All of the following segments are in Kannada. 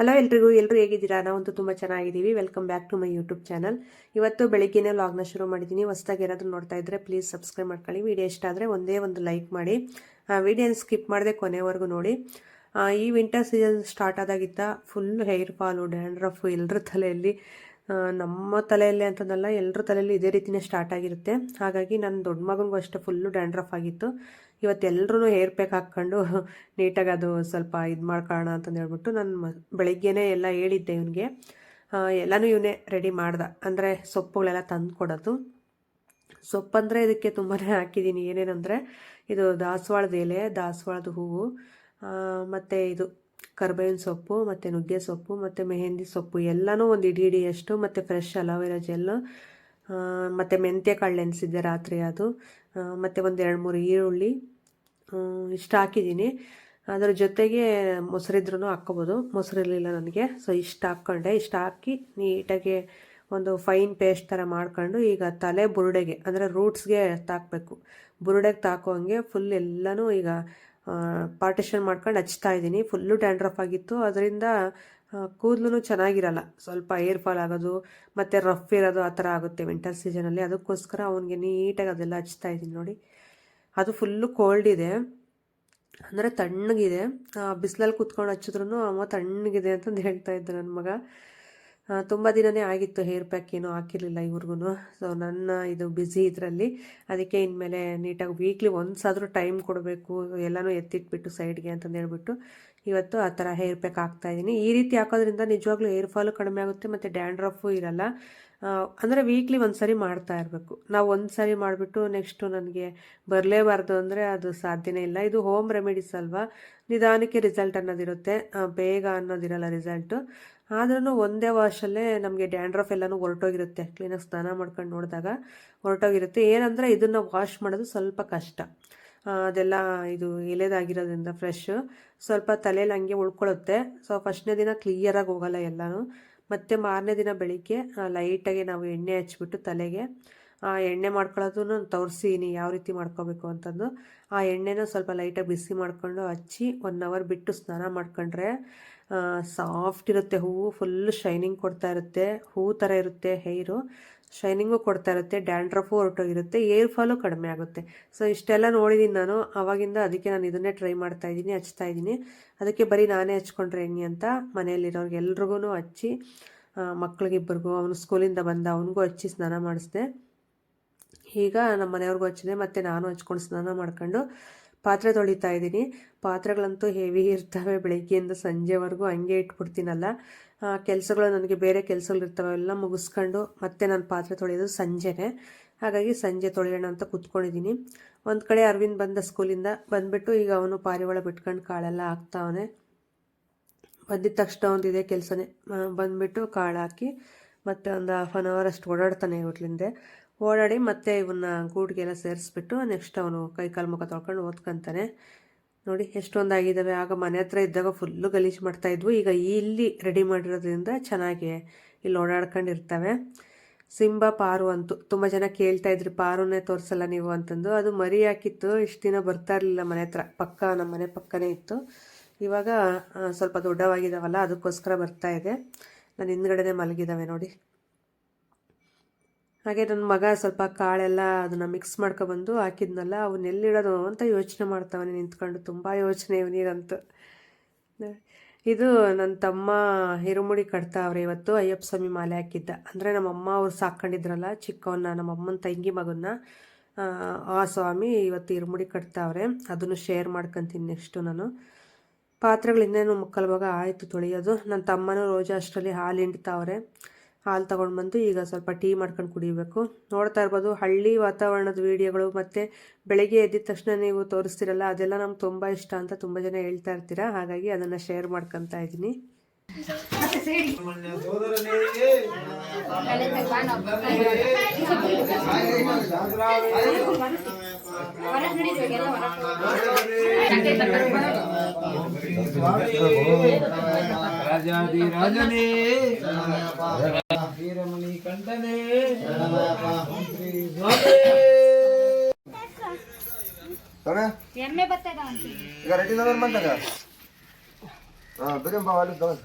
ಹಲೋ ಎಲ್ರಿಗೂ ಎಲ್ಲರೂ ಹೇಗಿದ್ದೀರಾ? ನಾವಂತೂ ತುಂಬ ಚೆನ್ನಾಗಿದ್ದೀವಿ. Welcome back to my YouTube channel ಇವತ್ತು ಬೆಳಿಗ್ಗೆನೇ ವ್ಲಾಗ್ನ ಶುರು ಮಾಡಿದ್ದೀನಿ ಹೊಸದಾಗಿ ಏನಾದರೂ ನೋಡ್ತಾ ಇದ್ದರೆ ಪ್ಲೀಸ್ ಸಬ್ಸ್ಕ್ರೈಬ್ ಮಾಡ್ಕೊಳ್ಳಿ. ವಿಡಿಯೋ ಇಷ್ಟ ಆದರೆ ಒಂದೇ ಒಂದು ಲೈಕ್ ಮಾಡಿ. ವಿಡಿಯೋನ ಸ್ಕಿಪ್ ಮಾಡದೆ ಕೊನೆವರೆಗೂ ನೋಡಿ. ಈ ವಿಂಟರ್ ಸೀಸನ್ ಸ್ಟಾರ್ಟ್ ಆದಾಗಿತ್ತ ಫುಲ್ ಹೇರ್ ಫಾಲು ಡ್ಯಾಂಡ್ರಫು ಎಲ್ಲರ ತಲೆಯಲ್ಲಿ ನಮ್ಮ ತಲೆಯಲ್ಲಿ ಅಂತಂದಲ್ಲ ಎಲ್ಲರ ತಲೆಯಲ್ಲಿ ಇದೇ ರೀತಿಯೇ ಸ್ಟಾರ್ಟ್ ಆಗಿರುತ್ತೆ. ಹಾಗಾಗಿ ನನ್ನ ದೊಡ್ಡ ಮಗನಿಗೂ ಅಷ್ಟೇ ಫುಲ್ಲು ಡ್ಯಾಂಡ್ರಫ್ ಆಗಿತ್ತು. ಇವತ್ತು ಎಲ್ಲರೂ ಹೇರ್ ಪ್ಯಾಕ್ ಹಾಕ್ಕೊಂಡು ನೀಟಾಗಿ ಅದು ಸ್ವಲ್ಪ ಇದು ಮಾಡ್ಕೊಳ್ಳೋಣ ಅಂತಂದು ಹೇಳ್ಬಿಟ್ಟು ನಾನು ಬೆಳಿಗ್ಗೆನೇ ಎಲ್ಲ ಹೇಳಿದ್ದೆ ಇವನಿಗೆ. ಎಲ್ಲನೂ ಇವನೇ ರೆಡಿ ಮಾಡ್ದ. ಅಂದರೆ ಸೊಪ್ಪುಗಳೆಲ್ಲ ತಂದು ಕೊಡೋದು. ಸೊಪ್ಪಂದರೆ ಇದಕ್ಕೆ ತುಂಬಾ ಹಾಕಿದ್ದೀನಿ ಏನೇನಂದರೆ ಇದು ದಾಸವಾಳದ ಎಲೆ, ದಾಸವಾಳದ ಹೂವು ಮತ್ತು ಇದು ಕರ್ಬೇವಿನ ಸೊಪ್ಪು, ಮತ್ತು ನುಗ್ಗೆ ಸೊಪ್ಪು, ಮತ್ತು ಮೆಹಂದಿ ಸೊಪ್ಪು, ಎಲ್ಲನೂ ಒಂದು ಇಡೀ ಇಡಿಯಷ್ಟು, ಮತ್ತು ಫ್ರೆಶ್ ಅಲೋವೆರಾ ಜೆಲ್ಲು ಮತ್ತು ಮೆಂತ್ಯ ಕಾಳು ನೆನೆಸಿದ್ದೆ ರಾತ್ರಿ ಅದು. ಮತ್ತು ಒಂದು ಎರಡು ಮೂರು ಈರುಳ್ಳಿ ಇಷ್ಟು ಹಾಕಿದ್ದೀನಿ. ಅದರ ಜೊತೆಗೆ ಮೊಸರಿದ್ರೂ ಹಾಕ್ಕೋಬೋದು. ಮೊಸರಿರಲಿಲ್ಲ ನನಗೆ ಸೊ ಇಷ್ಟು ಹಾಕ್ಕೊಂಡೆ. ಇಷ್ಟು ಹಾಕಿ ನೀಟಾಗಿ ಒಂದು ಫೈನ್ ಪೇಸ್ಟ್ ಥರ ಮಾಡ್ಕೊಂಡು ಈಗ ತಲೆ ಬುರುಡೆಗೆ, ಅಂದರೆ ರೂಟ್ಸ್ಗೆ ತಾಕಬೇಕು. ಬುರುಡೆಗೆ ತಾಕೋಂಗೆ ಫುಲ್ ಎಲ್ಲನೂ ಈಗ ಪಾರ್ಟಿಷನ್ ಮಾಡ್ಕೊಂಡು ಹಚ್ತಾ ಇದ್ದೀನಿ. ಫುಲ್ಲು ಡ್ಯಾಂಡ್ರಫ್ ಆಗಿತ್ತು. ಅದರಿಂದ ಕೂದಲು ಚೆನ್ನಾಗಿರಲ್ಲ. ಸ್ವಲ್ಪ ಏರ್ ಫಾಲ್ ಆಗೋದು, ಮತ್ತು ರಫ್ ಇರೋದು ಆ ಥರ ಆಗುತ್ತೆ ವಿಂಟರ್ ಸೀಸನಲ್ಲಿ ಅದಕ್ಕೋಸ್ಕರ ಅವನಿಗೆ ನೀಟಾಗಿ ಅದೆಲ್ಲ ಹಚ್ತಾ ಇದ್ದೀನಿ ನೋಡಿ. ಅದು ಫುಲ್ಲು ಕೋಲ್ಡ್ ಇದೆ. ಅಂದರೆ ತಣ್ಣಗಿದೆ. ಬಿಸಿಲಲ್ಲಿ ಕೂತ್ಕೊಂಡು ಹಚ್ಚಿದ್ರು ಅಮ್ಮ ತಣ್ಣಗಿದೆ ಅಂತಂದು ಹೇಳ್ತಾ ಇದ್ದ ನನ್ನ ಮಗ. ತುಂಬ ದಿನವೇ ಆಗಿತ್ತು ಹೇರ್ ಪ್ಯಾಕ್ ಏನೂ ಹಾಕಿರಲಿಲ್ಲ ಇವ್ರಿಗೂ ಸೊ ನನ್ನ ಇದು ಬ್ಯುಸಿ ಇದರಲ್ಲಿ. ಅದಕ್ಕೆ ಇನ್ಮೇಲೆ ನೀಟಾಗಿ ವೀಕ್ಲಿ ಒನ್ಸಾದರೂ ಟೈಮ್ ಕೊಡಬೇಕು, ಎಲ್ಲನೂ ಎತ್ತಿಟ್ಬಿಟ್ಟು ಸೈಡ್ಗೆ ಅಂತಂದು ಹೇಳ್ಬಿಟ್ಟು ಇವತ್ತು ಆ ಥರ ಹೇರ್ ಪ್ಯಾಕ್ ಹಾಕ್ತಾಯಿದ್ದೀನಿ ಈ ರೀತಿ ಹಾಕೋದ್ರಿಂದ ನಿಜವಾಗ್ಲೂ ಹೇರ್ ಫಾಲು ಕಡಿಮೆ ಆಗುತ್ತೆ, ಮತ್ತು ಡ್ಯಾಂಡ್ರಫು ಇರಲ್ಲ. ಅಂದರೆ ವೀಕ್ಲಿ ಒಂದು ಸರಿ ಮಾಡ್ತಾ ಇರಬೇಕು. ನಾವು ಒಂದು ಸರಿ ಮಾಡಿಬಿಟ್ಟು ನೆಕ್ಸ್ಟು ನನಗೆ ಬರಲೇಬಾರ್ದು ಅಂದರೆ ಅದು ಸಾಧ್ಯನೇ ಇಲ್ಲ. ಇದು ಹೋಮ್ ರೆಮಿಡೀಸ್ ಅಲ್ವಾ? ನಿಧಾನಕ್ಕೆ ರಿಸಲ್ಟ್ ಅನ್ನೋದಿರುತ್ತೆ. ಬೇಗ ಅನ್ನೋದಿರಲ್ಲ ರಿಸಲ್ಟು ಆದ್ರೂ ಒಂದೇ ವಾಶಲ್ಲೇ ನಮಗೆ ಡ್ಯಾಂಡ್ರಫ್ ಎಲ್ಲನೂ ಹೊರಟೋಗಿರುತ್ತೆ. ಕ್ಲೀನಾಗಿ ಸ್ನಾನ ಮಾಡ್ಕೊಂಡು ನೋಡಿದಾಗ ಹೊರಟೋಗಿರುತ್ತೆ. ಏನಂದರೆ ಇದನ್ನು ವಾಶ್ ಮಾಡೋದು ಸ್ವಲ್ಪ ಕಷ್ಟ. ಅದೆಲ್ಲ ಇದು ಎಲೆದಾಗಿರೋದ್ರಿಂದ ಫ್ರೆಶ್ ಸ್ವಲ್ಪ ತಲೆಯಲ್ಲಿ ಹಂಗೆ ಉಳ್ಕೊಳ್ಳುತ್ತೆ ಸೊ ಫಸ್ಟ್ನೇ ದಿನ ಕ್ಲಿಯರಾಗಿ ಹೋಗಲ್ಲ ಎಲ್ಲನೂ. ಮತ್ತು ಮಾರನೇ ದಿನ ಬೆಳಿಗ್ಗೆ ಲೈಟಾಗಿ ನಾವು ಎಣ್ಣೆ ಹಚ್ಬಿಟ್ಟು ತಲೆಗೆ, ಆ, ಎಣ್ಣೆ ಮಾಡ್ಕೊಳ್ಳೋದನ್ನು ತೋರಿಸಿನಿ ಯಾವ ರೀತಿ ಮಾಡ್ಕೋಬೇಕು ಅಂತಂದು. ಆ ಎಣ್ಣೆನ ಸ್ವಲ್ಪ ಲೈಟಾಗಿ ಬಿಸಿ ಮಾಡಿಕೊಂಡು ಹಚ್ಚಿ ಒನ್ ಅವರ್ ಬಿಟ್ಟು ಸ್ನಾನ ಮಾಡ್ಕೊಂಡ್ರೆ ಸಾಫ್ಟ್ ಇರುತ್ತೆ, ಹೂವು ಫುಲ್ ಶೈನಿಂಗ್ ಕೊಡ್ತಾ ಇರುತ್ತೆ, ಹೂ ಥರ ಇರುತ್ತೆ ಹೇರು ಶೈನಿಂಗು ಕೊಡ್ತಾ ಇರುತ್ತೆ, ಡ್ಯಾಂಡ್ರಫು ಹೊರಟೋಗಿರುತ್ತೆ, ಏರ್ ಫಾಲು ಕಡಿಮೆ ಆಗುತ್ತೆ. ಸೊ ಇಷ್ಟೆಲ್ಲ ನೋಡಿದ್ದೀನಿ ನಾನು ಅವಾಗಿಂದ ಅದಕ್ಕೆ ನಾನು ಇದನ್ನೇ ಟ್ರೈ ಮಾಡ್ತಾ ಇದ್ದೀನಿ, ಹಚ್ತಾ ಇದ್ದೀನಿ. ಅದಕ್ಕೆ ಬರೀ ನಾನೇ ಹಚ್ಕೊಂಡ್ರೆ ಹೆಂಗೆ ಅಂತ ಮನೆಯಲ್ಲಿರೋರ್ಗೆ ಎಲ್ರಿಗೂ ಹಚ್ಚಿ ಮಕ್ಳಿಗಿಬ್ಬರಿಗೂ, ಅವನು ಸ್ಕೂಲಿಂದ ಬಂದ ಅವನಿಗೂ ಹಚ್ಚಿ ಸ್ನಾನ ಮಾಡಿಸಿದೆ. ಈಗ ನಮ್ಮ ಮನೆಯವ್ರಿಗೂ ಹಚ್ಚಿದೆ, ಮತ್ತು ನಾನು ಹಚ್ಕೊಂಡು ಸ್ನಾನ ಮಾಡ್ಕೊಂಡು ಪಾತ್ರೆ ತೊಳಿತಾ ಇದ್ದೀನಿ. ಪಾತ್ರೆಗಳಂತೂ ಹೆವಿ ಇರ್ತವೆ, ಬೆಳಗ್ಗೆಯಿಂದ ಸಂಜೆವರೆಗೂ ಹಂಗೆ ಇಟ್ಬಿಡ್ತೀನಲ್ಲ. ಕೆಲಸಗಳು ನನಗೆ ಬೇರೆ ಕೆಲಸಗಳು ಇರ್ತವೆ ಎಲ್ಲ ಮುಗಿಸ್ಕೊಂಡು ಮತ್ತೆ ನಾನು ಪಾತ್ರೆ ತೊಳೆಯೋದು ಸಂಜೆನೇ. ಹಾಗಾಗಿ ಸಂಜೆ ತೊಳೆಯೋಣ ಅಂತ ಕೂತ್ಕೊಂಡಿದ್ದೀನಿ. ಒಂದು ಕಡೆ ಅರವಿಂದ್ ಬಂದ ಸ್ಕೂಲಿಂದ ಬಂದುಬಿಟ್ಟು ಈಗ ಅವನು ಪಾರಿವಾಳ ಬಿಟ್ಕೊಂಡು ಕಾಳೆಲ್ಲ ಹಾಕ್ತಾವನೆ. ಬಂದಿದ್ದ ತಕ್ಷಣ ಒಂದು ಇದೇ ಕೆಲಸನೇ. ಬಂದುಬಿಟ್ಟು ಕಾಳು ಹಾಕಿ ಮತ್ತೆ ಒಂದು ಹಾಫ್ ಆನ್ ಅವರ್ ಅಷ್ಟು ಓಡಾಡ್ತಾನೆ ಇವಟ್ಲಿಂದೆ ಓಡಾಡಿ ಮತ್ತೆ ಇವನ್ನ ಗೂಡಿಗೆಲ್ಲ ಸೇರಿಸ್ಬಿಟ್ಟು ನೆಕ್ಸ್ಟ್ ಅವನು ಕೈ ಕಾಲು ಮುಖ ತೊಳ್ಕೊಂಡು ಓದ್ಕೊಂತಾನೆ. ನೋಡಿ ಎಷ್ಟೊಂದಾಗಿದ್ದಾವೆ ಆಗ ಮನೆ ಹತ್ರ ಇದ್ದಾಗ ಫುಲ್ಲು ಗಲೀಜು ಮಾಡ್ತಾ ಇದ್ವು. ಈಗ ಇಲ್ಲಿ ರೆಡಿ ಮಾಡಿರೋದ್ರಿಂದ ಚೆನ್ನಾಗಿ ಇಲ್ಲಿ ಓಡಾಡ್ಕೊಂಡಿರ್ತವೆ. ಸಿಂಬ, ಪಾರು ಅಂತು ತುಂಬ ಜನ ಕೇಳ್ತಾ ಇದ್ರಿ, ಪಾರುನೇ ತೋರಿಸಲ್ಲ ನೀವು ಅಂತಂದು. ಅದು ಮರಿ ಹಾಕಿತ್ತು. ಇಷ್ಟು ದಿನ ಬರ್ತಾ ಇರಲಿಲ್ಲ ಮನೆ ಹತ್ರ. ಪಕ್ಕ ನಮ್ಮ ಮನೆ ಪಕ್ಕನೇ ಇತ್ತು. ಇವಾಗ ಸ್ವಲ್ಪ ದೊಡ್ಡವಾಗಿದ್ದಾವಲ್ಲ ಅದಕ್ಕೋಸ್ಕರ ಬರ್ತಾ ಇದೆ. ನಾನು ಹಿಂದ್ಗಡೆನೇ ಮಲಗಿದ್ದಾವೆ ನೋಡಿ. ಹಾಗೆ ನನ್ನ ಮಗ ಸ್ವಲ್ಪ ಕಾಳೆಲ್ಲ ಅದನ್ನು ಮಿಕ್ಸ್ ಮಾಡ್ಕೊಬಂದು ಹಾಕಿದ್ನಲ್ಲ ಅವನ್ನ ಎಲ್ಲಿಡೋದು ಅಂತ ಯೋಚನೆ ಮಾಡ್ತಾವನೆ ನಿಂತ್ಕೊಂಡು ತುಂಬ ಯೋಚನೆ ಇವನಿಗಂತೂ. ಇದು ನನ್ನ ತಮ್ಮ ಹಿರುಮುಡಿ ಕಟ್ತಾ ಅವ್ರೆ ಇವತ್ತು ಅಯ್ಯಪ್ಪ ಸ್ವಾಮಿ ಮಾಲೆ ಹಾಕಿದ್ದ. ಅಂದರೆ ನಮ್ಮಮ್ಮ ಅವ್ರು ಸಾಕೊಂಡಿದ್ರಲ್ಲ ಚಿಕ್ಕವನ್ನ ನಮ್ಮ ಅಮ್ಮನ ತಂಗಿ ಮಗನ್ನ. ಆ, ಸ್ವಾಮಿ ಇವತ್ತು ಇರುಮುಡಿ ಕಟ್ತಾವ್ರೆ ಅದನ್ನು ಶೇರ್ ಮಾಡ್ಕೊತೀನಿ ನೆಕ್ಸ್ಟು ನಾನು. ಪಾತ್ರೆಗಳು ಇನ್ನೇನು ಮುಕ್ಕಲ್ ಭಾಗ ಆಯಿತು ತೊಳೆಯೋದು. ನನ್ನ ತಮ್ಮನೂ ರೋಜಾ ಅಷ್ಟರಲ್ಲಿ ಹಾಲು ಹಿಂಡ್ತಾವ್ರೆ ಹಾಲು ತೊಗೊಂಡು ಬಂದು ಈಗ ಸ್ವಲ್ಪ ಟೀ ಮಾಡ್ಕೊಂಡು ಕುಡಿಬೇಕು. ನೋಡ್ತಾ ಇರ್ಬೋದು ಹಳ್ಳಿ ವಾತಾವರಣದ ವೀಡಿಯೋಗಳು ಮತ್ತು ಬೆಳಗ್ಗೆ ಎದ್ದಿದ ತಕ್ಷಣ ನೀವು ತೋರಿಸ್ತಿರಲ್ಲ, ಅದೆಲ್ಲ ನಮ್ಗೆ ತುಂಬ ಇಷ್ಟ ಅಂತ ತುಂಬ ಜನ ಹೇಳ್ತಾ ಇರ್ತೀರಾ, ಹಾಗಾಗಿ ಅದನ್ನು ಶೇರ್ ಮಾಡ್ಕೊತಾ ಇದ್ದೀನಿ. ರಾಜಾದಿ ರಾಜನೇ ವೀರಮಣಿ ಕಂಠನೇ ಶ್ರೀ ಸ್ವಾಮಿ ಕಣ ಎಮ್ಮೆ ಬರ್ತದ ಅಂತ ಈಗ ರೆಡಿ ನಂಬರ್ ಬಂದಾಗ ಹಾಂ ಬೇರೆ ಬಾ ಅಲ್ಲಿ ತಗೊಂಡು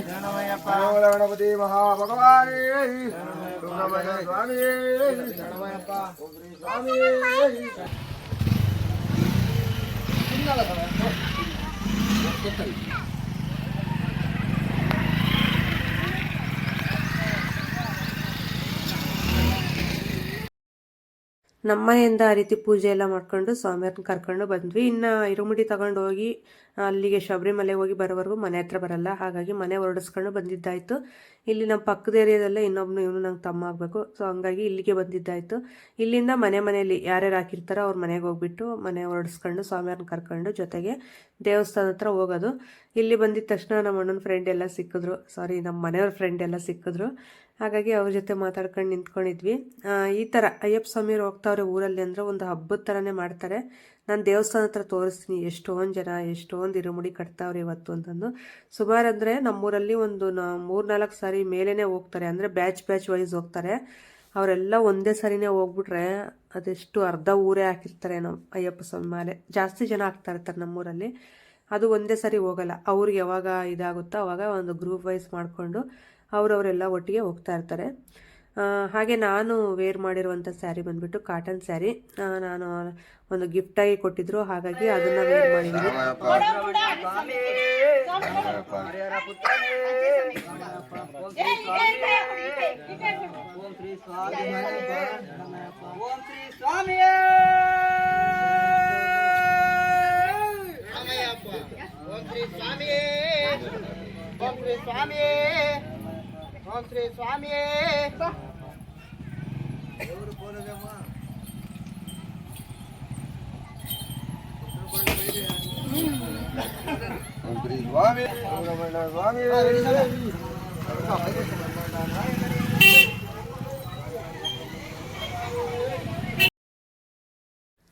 ಶರಣಮಯ್ಯಪ್ಪ ಗಣಪತಿ ಮಹಾಭಗವಾನೇ ಸುಬ್ರಹ್ಮಣ್ಯ ಸ್ವಾಮಿ ಶರಣಮಯ್ಯಪ್ಪ ಓಂ ಶ್ರೀ ಸ್ವಾಮಿ ನಮ್ಮ ಮನೆಯಿಂದ ಆ ರೀತಿ ಪೂಜೆ ಎಲ್ಲ ಮಾಡ್ಕೊಂಡು ಸ್ವಾಮಿಯವ್ರನ್ನ ಕರ್ಕೊಂಡು ಬಂದ್ವಿ. ಇನ್ನು ಇರುಮುಡಿ ತಗೊಂಡು ಹೋಗಿ ಅಲ್ಲಿಗೆ ಶಬರಿಮಲೆ ಹೋಗಿ ಬರೋವರೆಗೂ ಮನೆ ಹತ್ರ ಬರಲ್ಲ. ಹಾಗಾಗಿ ಮನೆ ಹೊರಡಿಸ್ಕೊಂಡು ಬಂದಿದ್ದಾಯಿತು. ಇಲ್ಲಿ ನಮ್ಮ ಪಕ್ಕದ ಏರಿಯಾದಲ್ಲೇ ಇನ್ನೊಬ್ಬನು ಇವನು ನಂಗೆ ತಮ್ಮ ಆಗಬೇಕು. ಸೊ ಹಂಗಾಗಿ ಇಲ್ಲಿಗೆ ಬಂದಿದ್ದಾಯಿತು. ಇಲ್ಲಿಂದ ಮನೆ ಮನೆಯಲ್ಲಿ ಯಾರ್ಯಾರು ಹಾಕಿರ್ತಾರೋ ಅವ್ರ ಮನೆಗೆ ಹೋಗ್ಬಿಟ್ಟು ಮನೆ ಹೊರಡಿಸ್ಕೊಂಡು ಸ್ವಾಮಿಯವ್ರನ್ನ ಕರ್ಕೊಂಡು ಜೊತೆಗೆ ದೇವಸ್ಥಾನ ಹತ್ರ ಹೋಗೋದು. ಇಲ್ಲಿ ಬಂದಿದ ತಕ್ಷಣ ನಮ್ಮ ಅಣ್ಣನ ಫ್ರೆಂಡ್ ಎಲ್ಲ ಸಿಕ್ಕಿದ್ರು. ಸಾರಿ ನಮ್ಮ ಮನೆಯವ್ರ ಫ್ರೆಂಡ್ ಎಲ್ಲ ಸಿಕ್ಕಿದ್ರು. ಹಾಗಾಗಿ ಅವ್ರ ಜೊತೆ ಮಾತಾಡ್ಕೊಂಡು ನಿಂತ್ಕೊಂಡಿದ್ವಿ. ಈ ಥರ ಅಯ್ಯಪ್ಪ ಸ್ವಾಮಿಯವ್ರು ಹೋಗ್ತಾವ್ರೆ ಊರಲ್ಲಿ ಅಂದರೆ ಒಂದು ಹಬ್ಬದ ಥರನೇ ಮಾಡ್ತಾರೆ. ನಾನು ದೇವಸ್ಥಾನ ಹತ್ರ ತೋರಿಸ್ತೀನಿ, ಎಷ್ಟೊಂದು ಜನ, ಎಷ್ಟೊಂದು ಇರುಮುಡಿ ಕಟ್ತಾವ್ರೆ ಇವತ್ತು ಅಂತಂದು. ಸುಮಾರು ಅಂದರೆ ನಮ್ಮೂರಲ್ಲಿ ಒಂದು ಮೂರು ನಾಲ್ಕು ಸಾರಿ ಮೇಲೇ ಹೋಗ್ತಾರೆ. ಅಂದರೆ ಬ್ಯಾಚ್ ಬ್ಯಾಚ್ ವೈಸ್ ಹೋಗ್ತಾರೆ. ಅವರೆಲ್ಲ ಒಂದೇ ಸರಿನೇ ಹೋಗ್ಬಿಟ್ರೆ ಅದೆಷ್ಟು ಅರ್ಧ ಊರೇ ಹಾಕಿರ್ತಾರೆ ನಮ್ಮ ಅಯ್ಯಪ್ಪ ಸ್ವಾಮಿ ಮೇಲೆ. ಜಾಸ್ತಿ ಜನ ಆಗ್ತಾ ಇರ್ತಾರೆ ನಮ್ಮೂರಲ್ಲಿ. ಅದು ಒಂದೇ ಸರಿ ಹೋಗಲ್ಲ. ಅವ್ರಿಗೆ ಯಾವಾಗ ಇದಾಗುತ್ತೋ ಅವಾಗ ಒಂದು ಗ್ರೂಪ್ ವೈಸ್ ಮಾಡಿಕೊಂಡು ಅವರವರೆಲ್ಲ ಒಟ್ಟಿಗೆ ಹೋಗ್ತಾ ಇರ್ತಾರೆ. ಹಾಗೆ ನಾನು ವೇರ್ ಮಾಡಿರುವಂಥ ಸ್ಯಾರಿ ಬಂದುಬಿಟ್ಟು ಕಾಟನ್ ಸ್ಯಾರಿ ನಾನು ಒಂದು ಗಿಫ್ಟಾಗಿ ಕೊಟ್ಟಿದ್ರು, ಹಾಗಾಗಿ ಅದನ್ನು ವೇರ್ ಮಾಡಿದ್ದೀನಿ. ಓಂ ಶ್ರೀ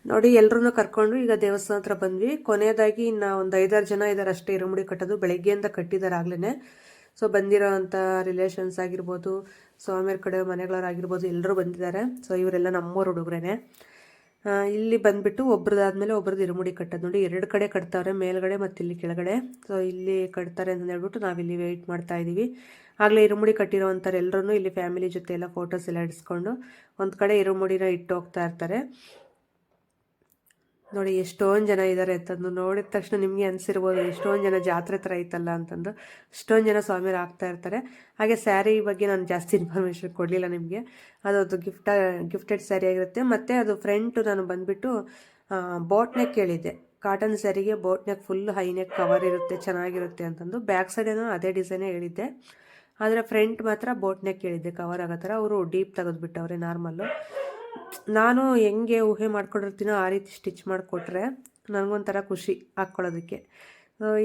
ನೋಡಿ ಎಲ್ಲರೂ ಕರ್ಕೊಂಡು ಈಗ ದೇವಸ್ಥಾನ ಹತ್ರ ಬಂದ್ವಿ. ಕೊನೆಯದಾಗಿ ಇನ್ನ ಒಂದು ಐದಾರು ಜನ ಇದ್ದಾರೆ ಅಷ್ಟೇ ಇರುಮುಡಿ ಕಟ್ಟೋದು. ಬೆಳಗ್ಗೆಯಿಂದ ಕಟ್ಟಿದ್ದಾರೆ ಆಗ್ಲೇ ಸೊ ಬಂದಿರೋವಂಥ ರಿಲೇಷನ್ಸ್ ಆಗಿರ್ಬೋದು ಸ್ವಾಮಿಯವ್ರ ಕಡೆ ಮನೆಗಳವರಾಗಿರ್ಬೋದು ಎಲ್ಲರೂ ಬಂದಿದ್ದಾರೆ. ಸೊ ಇವರೆಲ್ಲ ನಮ್ಮೂರು ಹುಡುಗ್ರೇನೆ. ಆ, ಇಲ್ಲಿ ಬಂದ್ಬಿಟ್ಟು ಒಬ್ರದಾದ್ಮೇಲೆ ಒಬ್ರದ್ದು ಇರುಮುಡಿ ಕಟ್ಟೋದು ನೋಡಿ ಎರಡು ಕಡೆ ಕಟ್ತಾವ್ರೆ ಮೇಲ್ಗಡೆ ಮತ್ತು ಇಲ್ಲಿ ಕೆಳಗಡೆ. ಸೊ ಇಲ್ಲಿ ಕಟ್ತಾರೆ ಅಂತ ಹೇಳ್ಬಿಟ್ಟು ನಾವಿಲ್ಲಿ ವೆಯ್ಟ್ ಮಾಡ್ತಾ ಇದ್ದೀವಿ ಆಗಲೇ ಇರುಮುಡಿ ಕಟ್ಟಿರೋವಂಥವ್ರು ಎಲ್ಲರೂ ಇಲ್ಲಿ ಫ್ಯಾಮಿಲಿ ಜೊತೆ ಎಲ್ಲ ಫೋಟೋಸ್ ಎಲ್ಲ ಇಡಿಸ್ಕೊಂಡು ಒಂದು ಕಡೆ ಇರುಮುಡಿನ ಇಟ್ಟು ಹೋಗ್ತಾ ಇರ್ತಾರೆ. ನೋಡಿ ಎಷ್ಟೊಂದು ಜನ ಇದ್ದಾರೆ ಅಂತಂದು ನೋಡಿದ ತಕ್ಷಣ ನಿಮಗೆ ಅನಿಸಿರ್ಬೋದು ಎಷ್ಟೊಂದು ಜನ ಜಾತ್ರೆ ಥರ ಐತಲ್ಲ ಅಂತಂದು. ಎಷ್ಟೊಂದು ಜನ ಸ್ವಾಮಿಯರು ಆಗ್ತಾ ಇರ್ತಾರೆ. ಹಾಗೆ ಸ್ಯಾರಿ ಬಗ್ಗೆ ನಾನು ಜಾಸ್ತಿ ಇನ್ಫಾರ್ಮೇಷನ್ ಕೊಡಲಿಲ್ಲ ನಿಮಗೆ. ಅದೊಂದು ಗಿಫ್ಟ ಗಿಫ್ಟೆಡ್ ಸ್ಯಾರಿ ಆಗಿರುತ್ತೆ. ಮತ್ತು ಅದು ಫ್ರಂಟು ನಾನು ಬಂದುಬಿಟ್ಟು ಬೋಟ್ನೆಕ್ ಕೇಳಿದ್ದೆ cotton ಸ್ಯಾರಿಗೆ boat neck full high neck cover ಇರುತ್ತೆ, ಚೆನ್ನಾಗಿರುತ್ತೆ ಅಂತಂದು. ಬ್ಯಾಕ್ ಸೈಡೇನೋ ಅದೇ ಡಿಸೈನೇ ಹೇಳಿದ್ದೆ. ಆದರೆ ಫ್ರಂಟ್ ಮಾತ್ರ ಬೋಟ್ನೆಕ್ ಕೇಳಿದ್ದೆ ಕವರ್ ಆಗೋ ಥರ ಅವರು ಡೀಪ್ ತೆಗೆದುಬಿಟ್ಟವ್ರೆ ನಾರ್ಮಲ್ಲು ನಾನು ಹೆಂಗೆ ಊಹೆ ಮಾಡ್ಕೊಂಡಿರ್ತೀನೋ ಆ ರೀತಿ ಸ್ಟಿಚ್ ಮಾಡಿಕೊಟ್ರೆ ನನಗೊಂಥರ ಖುಷಿ ಹಾಕ್ಕೊಳ್ಳೋದಕ್ಕೆ.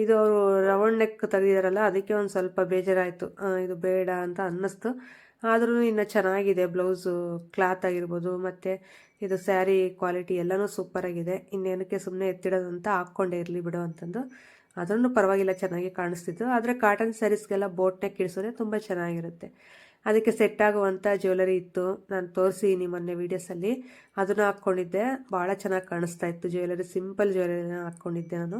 ಇದು ಅವರು ರೌಂಡ್ ನೆಕ್ ತೆಗೆದಿದಾರಲ್ಲ, ಅದಕ್ಕೆ ಒಂದು ಸ್ವಲ್ಪ ಬೇಜಾರಾಯಿತು. ಇದು ಬೇಡ ಅಂತ ಅನ್ನಿಸ್ತು. ಆದ್ರೂ ಇನ್ನು ಚೆನ್ನಾಗಿದೆ ಬ್ಲೌಸು ಕ್ಲಾತ್ ಆಗಿರ್ಬೋದು, ಮತ್ತು ಇದು ಸ್ಯಾರಿ ಕ್ವಾಲಿಟಿ ಎಲ್ಲನೂ ಸೂಪರಾಗಿದೆ ಇನ್ನೇನಕ್ಕೆ ಸುಮ್ಮನೆ ಎತ್ತಿಡೋದು ಅಂತ ಹಾಕ್ಕೊಂಡೇ ಇರಲಿ ಬಿಡು ಅಂತಂದು. ಅದನ್ನು ಪರವಾಗಿಲ್ಲ, ಚೆನ್ನಾಗಿ ಕಾಣಿಸ್ತಿತ್ತು. ಆದರೆ ಕಾಟನ್ ಸ್ಯಾರೀಸ್ಗೆಲ್ಲ ಬೋಟ್ನೆಕ್ ಇಳಿಸೋದೇ ತುಂಬ ಚೆನ್ನಾಗಿರುತ್ತೆ. ಅದಕ್ಕೆ ಸೆಟ್ ಆಗುವಂಥ ಜ್ಯುವೆಲರಿ ಇತ್ತು. ನಾನು ತೋರಿಸಿದ್ದೀನಿ ಮೊನ್ನೆ ವೀಡಿಯೋಸಲ್ಲಿ ಅದನ್ನು ಹಾಕ್ಕೊಂಡಿದ್ದೆ. ಭಾಳ ಚೆನ್ನಾಗಿ ಕಾಣಿಸ್ತಾ ಇತ್ತು ಜ್ಯುವೆಲರಿ ಸಿಂಪಲ್ ಜ್ಯುವೆಲರಿನ ಹಾಕ್ಕೊಂಡಿದ್ದೆ ನಾನು.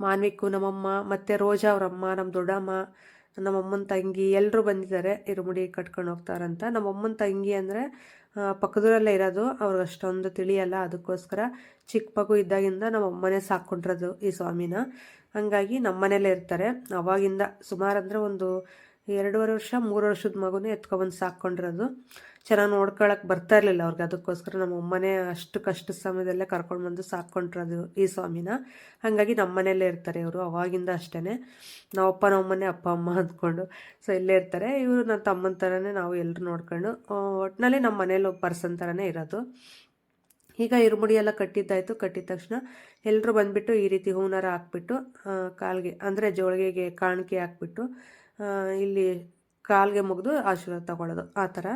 ಮಾನ್ವಿಕು, ನಮ್ಮಮ್ಮ, ಮತ್ತು ರೋಜಾ ಅವರಮ್ಮ ನಮ್ಮ ದೊಡ್ಡಮ್ಮ, ನಮ್ಮಮ್ಮನ ತಂಗಿ ಎಲ್ಲರೂ ಬಂದಿದ್ದಾರೆ. ಇರುಮುಡಿ ಕಟ್ಕೊಂಡು ಹೋಗ್ತಾರಂತ ನಮ್ಮಮ್ಮನ ತಂಗಿ ಅಂದರೆ ಪಕ್ಕದೂರಲ್ಲೇ ಇರೋದು. ಅವ್ರಿಗೆ ಅಷ್ಟೊಂದು ತಿಳಿಯಲ್ಲ. ಅದಕ್ಕೋಸ್ಕರ ಚಿಕ್ಕ ಮಗು ಇದ್ದಾಗಿಂದ ನಮ್ಮಮ್ಮನೇ ಸಾಕ್ಕೊಂಡಿರೋದು ಈ ಸ್ವಾಮಿನ. ಹಂಗಾಗಿ ನಮ್ಮನೇಲೇ ಇರ್ತಾರೆ. ಅವಾಗಿಂದ ಸುಮಾರು ಅಂದರೆ ಒಂದು ಎರಡೂವರೆ ವರ್ಷ, ಮೂರು ವರ್ಷದ ಮಗುನೇ ಎತ್ಕೊಬಂದು ಸಾಕ್ಕೊಂಡಿರೋದು. ಚೆನ್ನಾಗಿ ನೋಡ್ಕೊಳಕ್ಕೆ ಬರ್ತಾ ಇರಲಿಲ್ಲ ಅವ್ರಿಗೆ. ಅದಕ್ಕೋಸ್ಕರ ನಮ್ಮ ಅಮ್ಮನೇ ಅಷ್ಟು ಕಷ್ಟ ಸಮಯದಲ್ಲೇ ಕರ್ಕೊಂಡು ಬಂದು ಸಾಕ್ಕೊಂಡಿರೋದು ಈ ಸ್ವಾಮಿನ. ಹಾಗಾಗಿ ನಮ್ಮ ಮನೆಯಲ್ಲೇ ಇರ್ತಾರೆ ಇವರು, ಅವಾಗಿಂದ ಅಷ್ಟೇ ನಾವಪ್ಪ ನಮ್ಮನೆ ಅಪ್ಪ, ಅಮ್ಮ ಅಂದ್ಕೊಂಡು. ಸೊ ಇಲ್ಲೇ ಇರ್ತಾರೆ. ಇವರು ನನ್ನ ತಮ್ಮನ ಥರನೇ ನಾವು ಎಲ್ಲರೂ ನೋಡ್ಕೊಂಡು ಒಟ್ಟಿನಲ್ಲಿ ನಮ್ಮ ಮನೇಲಿ ಒಬ್ಬ ಪರ್ಸನ್ ಥರನೇ ಇರೋದು. ಈಗ ಇರುಮುಡಿ ಎಲ್ಲ ಕಟ್ಟಿದ್ದಾಯಿತು. ಕಟ್ಟಿದ ತಕ್ಷಣ ಎಲ್ಲರೂ ಬಂದುಬಿಟ್ಟು ಈ ರೀತಿ ಹೂನಾರ ಹಾಕ್ಬಿಟ್ಟು ಕಾಲಿಗೆ, ಅಂದರೆ ಜೋಳಿಗೆಗೆ ಕಾಣಿಕೆ ಹಾಕ್ಬಿಟ್ಟು ಇಲ್ಲಿ ಕಾಲ್ಗೆ ಮುಗಿದು ಆಶೀರ್ವಾದ ತಗೊಳ್ಳೋದು. ಆ ಥರ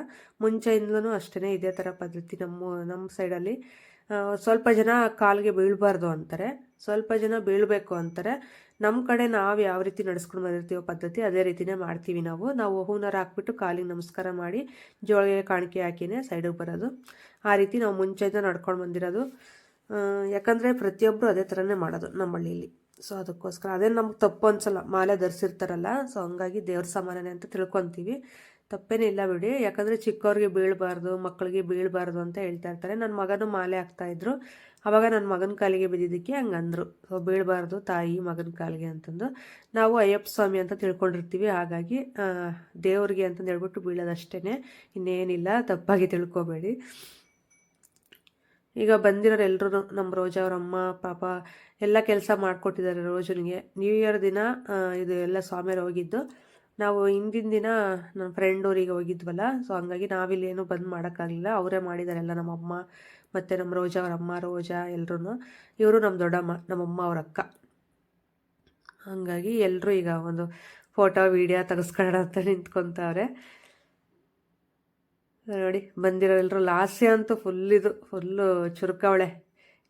ಮುಂಚೆಯಿಂದಲೂ ಅಷ್ಟೇ ಇದೇ ಥರ ಪದ್ಧತಿ ನಮ್ಮ ನಮ್ಮ ಸೈಡಲ್ಲಿ. ಸ್ವಲ್ಪ ಜನ ಕಾಲ್ಗೆ ಬೀಳಬಾರ್ದು ಅಂತಾರೆ. ಸ್ವಲ್ಪ ಜನ ಬೀಳಬೇಕು ಅಂತಾರೆ. ನಮ್ಮ ಕಡೆ ನಾವು ಯಾವ ರೀತಿ ನಡೆಸ್ಕೊಂಡು ಬಂದಿರ್ತೀವೋ ಪದ್ಧತಿ ಅದೇ ರೀತಿನೇ ಮಾಡ್ತೀವಿ ನಾವು. ನಾವು ಹೂನಾರ ಹಾಕ್ಬಿಟ್ಟು ಕಾಲಿಗೆ ನಮಸ್ಕಾರ ಮಾಡಿ ಜೋಳಿಗೆ ಕಾಣಿಕೆ ಹಾಕಿನೇ ಸೈಡಿಗೆ ಬರೋದು. ಆ ರೀತಿ ನಾವು ಮುಂಚೆಯಿಂದ ನಡ್ಕೊಂಡು ಬಂದಿರೋದು. ಯಾಕಂದರೆ ಪ್ರತಿಯೊಬ್ಬರು ಅದೇ ಥರನೇ ಮಾಡೋದು ನಮ್ಮ ಹಳ್ಳಿಲಿ ಸೊ ಅದಕ್ಕೋಸ್ಕರ ಅದೇ ನಮ್ಗೆ ತಪ್ಪು ಅನ್ಸಲ್ಲ ಮಾಲೆ ಧರಿಸಿರ್ತಾರಲ್ಲ, ಸೊ ಹಂಗಾಗಿ ದೇವ್ರ ಸಮಾನನೇ ಅಂತ ತಿಳ್ಕೊತೀವಿ. ತಪ್ಪೇನೇ ಇಲ್ಲ ಬಿಡಿ, ಯಾಕಂದರೆ ಚಿಕ್ಕವ್ರಿಗೆ ಬೀಳಬಾರ್ದು, ಮಕ್ಕಳಿಗೆ ಬೀಳಬಾರ್ದು ಅಂತ ಹೇಳ್ತಾ ಇರ್ತಾರೆ. ನನ್ನ ಮಗನೂ ಮಾಲೆ ಹಾಕ್ತಾಯಿದ್ರು ಆವಾಗ ನನ್ನ ಮಗನ ಕಾಲಿಗೆ ಬಿದ್ದಿದ್ದಕ್ಕೆ ಹಂಗೆ ಅಂದರು ಸೊ ಬೀಳಬಾರ್ದು ತಾಯಿ ಮಗನ ಕಾಲಿಗೆ ಅಂತಂದು. ನಾವು ಅಯ್ಯಪ್ಪ ಸ್ವಾಮಿ ಅಂತ ತಿಳ್ಕೊಂಡಿರ್ತೀವಿ, ಹಾಗಾಗಿ ದೇವ್ರಿಗೆ ಅಂತಂದು ಹೇಳ್ಬಿಟ್ಟು ಬೀಳೋದಷ್ಟೇ ಇನ್ನೇನಿಲ್ಲ, ತಪ್ಪಾಗಿ ತಿಳ್ಕೊಬೇಡಿ. ಈಗ ಬಂದಿರೋರು ಎಲ್ಲರೂ ನಮ್ಮ ರೋಜಾ ಅವ್ರ ಅಮ್ಮ ಪಾಪ ಎಲ್ಲ ಕೆಲಸ ಮಾಡಿಕೊಟ್ಟಿದ್ದಾರೆ ರೋಜನಿಗೆ. ನ್ಯೂ ಇಯರ್ ದಿನ ಇದು ಎಲ್ಲ ಸ್ವಾಮಿಯರು ಹೋಗಿದ್ದು. ನಾವು ಹಿಂದಿನ ದಿನ ನನ್ನ ಫ್ರೆಂಡ್ ಊರಿಗೆ ಹೋಗಿದ್ವಲ್ಲ ಸೊ ಹಂಗಾಗಿ ನಾವಿಲ್ಲಿ ಏನೂ ಬಂದು ಮಾಡೋಕ್ಕಾಗಲಿಲ್ಲ. ಅವರೇ ಮಾಡಿದ್ದಾರೆ ಎಲ್ಲ ನಮ್ಮ ಅಮ್ಮ ಮತ್ತು ನಮ್ಮ ರೋಜಾ, ಅವ್ರ ಅಮ್ಮ ರೋಜಾ ಎಲ್ಲರೂ ಇವರು ನಮ್ಮ ದೊಡ್ಡಮ್ಮ ನಮ್ಮಮ್ಮ ಅವ್ರ ಅಕ್ಕ. ಹಂಗಾಗಿ ಎಲ್ಲರೂ ಈಗ ಒಂದು ಫೋಟೋ, ವೀಡಿಯೋ ತೆಗೆಸ್ಕೊಳ್ಳೋಣ ಅಂತ ನಿಂತ್ಕೊತಾವ್ರೆ. ನೋಡಿ, ಬಂದಿರೋ ಎಲ್ಲರೂ ಲಾಸ್ಯ ಅಂತೂ ಫುಲ್ ಇದು ಫುಲ್ಲು ಚುರುಕವಳೆ.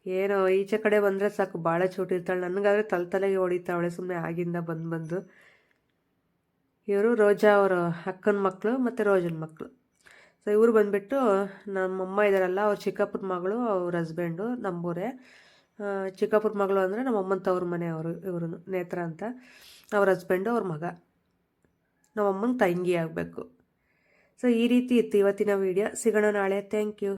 ಏನೋ ಈಚೆ ಕಡೆ ಬಂದರೆ ಸಾಕು ಭಾಳ ಚೂಟಿರ್ತಾಳೆ ನನಗಾದರೆ ತಲೆ ತಲೆಗೆ ಹೊಡಿತಾವಳೆ ಸುಮ್ಮನೆ ಆಗಿಂದ ಬಂದು ಬಂದು. ಇವರು ರೋಜಾ ಅವರ ಅಕ್ಕನ ಮಕ್ಕಳು ಮತ್ತು ರೋಜನ ಮಕ್ಕಳು ಸೊ ಇವರು ಬಂದುಬಿಟ್ಟು ನಮ್ಮಮ್ಮ ಇದ್ದಾರಲ್ಲ ಅವ್ರ ಚಿಕ್ಕಪ್ಪನ ಮಗಳು, ಅವ್ರ ಹಸ್ಬೆಂಡು ನಮ್ಮೂರೇ. ಚಿಕ್ಕಪ್ಪನ ಮಗಳು ಅಂದರೆ ನಮ್ಮಮ್ಮನ ತವ್ರ ಮನೆಯವರು ಇವರು ನೇತ್ರ ಅಂತ. ಅವ್ರ ಹಸ್ಬೆಂಡು ಅವ್ರ ಮಗ. ನಮ್ಮಮ್ಮನ ತಂಗಿ ಆಗಬೇಕು. ಸೊ ಈ ರೀತಿ ಇತ್ತು ಇವತ್ತಿನ ವೀಡಿಯೋ ಸಿಗೋಣ ನಾಳೆ. Thank you